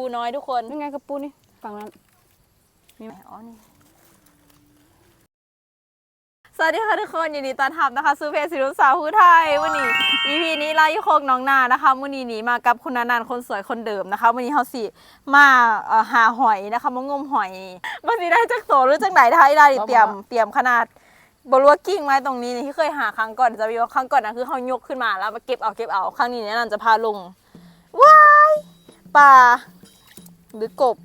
ปูน้อยทุกคนนี่ไงกระปูนี่ฝั่งนั้นมีไหมอ๋อนี่สวัสดีค่ะทุกคนยินดีต้อนรับนะคะซูเพจสิรุสาวผู้ไทยวันนี้ EP นี้ลายุโคกน้องนานะคะวันนี้หนีมากับคุณนันท์คนสวยคนเดิมนะคะวันนี้เขาสิมาเอ่อหาหอยนะคะมางมหอยมันสิได้จักโตหรือจักไหนท้ายได้เตรียมเตรียมขนาดบรัวากิ้งไม้ตรงนี้นี่ที่เคยหาครั้งก่อนจะมีว่าครั้งก่อนนะคือเขายกขึ้นมาแล้วมาเก็บเอาเก็บเอาครั้งนี้เนี่ยนันจะพาลงว้ายปลา หรือกบ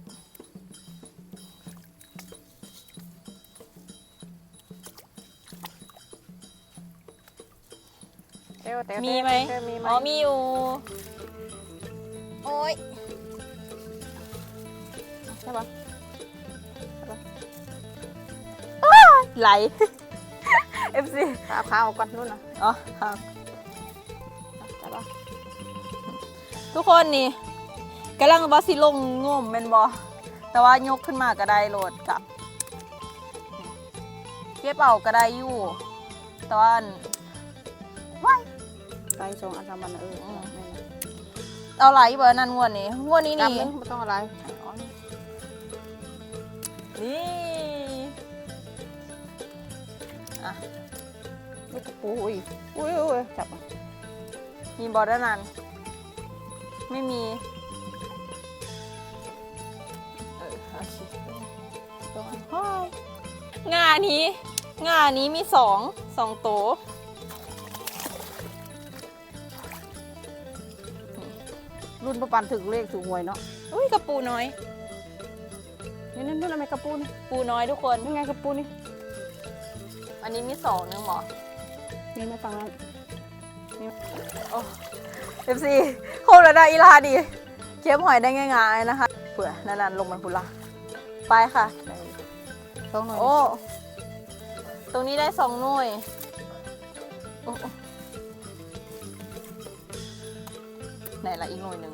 เต้วเต้วมีไหมเต้วมีไหมอ๋อมีอยู่โอ้ยใช่ปะไหล FC ขาขาออกก่อนนู่นน่ะอ๋อครับใช่ปะทุกคนนี่ กำลังบาสิลงงมเป็นบอแต่ว่ายกขึ้นมาก็ได้โหลดกับเก็บเอาก็ได้อยู่แต่ว่าอันว้ายไปส่งอันทำมันน่ะเอออืมนี่นะเอาไหลเบอร์นั่นงวดนี้งวดนี้กลับนี่นึงไม่ต้องอะไรอ๋อนี่นี่อะลูกกระปูอุ้ยอุ้ยอุ้ยจับอะมีบอร์ด้านนั้นไม่มี เออโอเคตรงนั้นฮ้ยงานนี้ งานนี้มีสองสองโตรุ่นประปันถึงเลขถูกหวยเนาะอุ้ยกระปูน้อยนี่นั่นนู่นทำไมกระปูนปูน้อยทุกคนนี่ไงกระปูนี่อันนี้มีสองนึงหมอมีไหมฝั่งนั้นโอ้เอฟซีโคตรได้อีลาดี เค็มหอยได้ง่ายๆนะคะเผื่อ นานๆลงมันพุละ ไปค่ะสองหน่อยโอ้ตรงนี้ได้สองหน่วยโอ้โอ้ไหนละอีกหน่วยหนึ่ง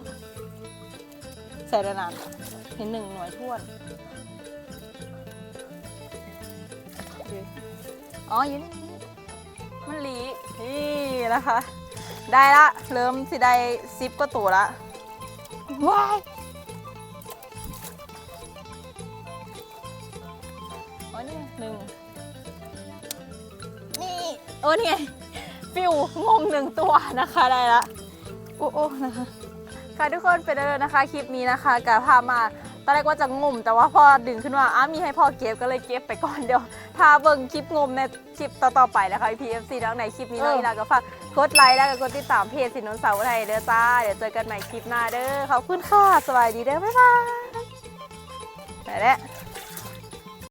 ใส่ระนานเห็นหนึ่งหน่วยท้วนอ๋ออยินมันหลีนี่นะคะ ได้ละ เริ่มสิได้ซิปก็ตัวละว้าย หนึ่งนี่โอ้นี่ไงฟิวงมหนึ่งตัวนะคะได้ละโอ้โอ้นะคะค่ะทุกคนเป็นเลยนะคะคลิปนี้นะคะกะพามาตอนแรกว่าจะงม แต่ว่าพอดึงขึ้นมาอ้ามีให้พ่อเก็บก็เลยเก็บไปก่อนเดี๋ยวพาเบิ่งคลิปงมในคลิปต่อๆไปนะคะ PFC น้องในคลิปนี้น้องอีลาก็ฝากกดไลค์แล้วก็กดติดตามเพจสินนท์สาวไทยเด้อจ้าเดี๋ยวเจอกันใหม่คลิปหน้าเด้อขอบคุณค่ะสวัสดีเด้อบ๊ายบายไปแล้ว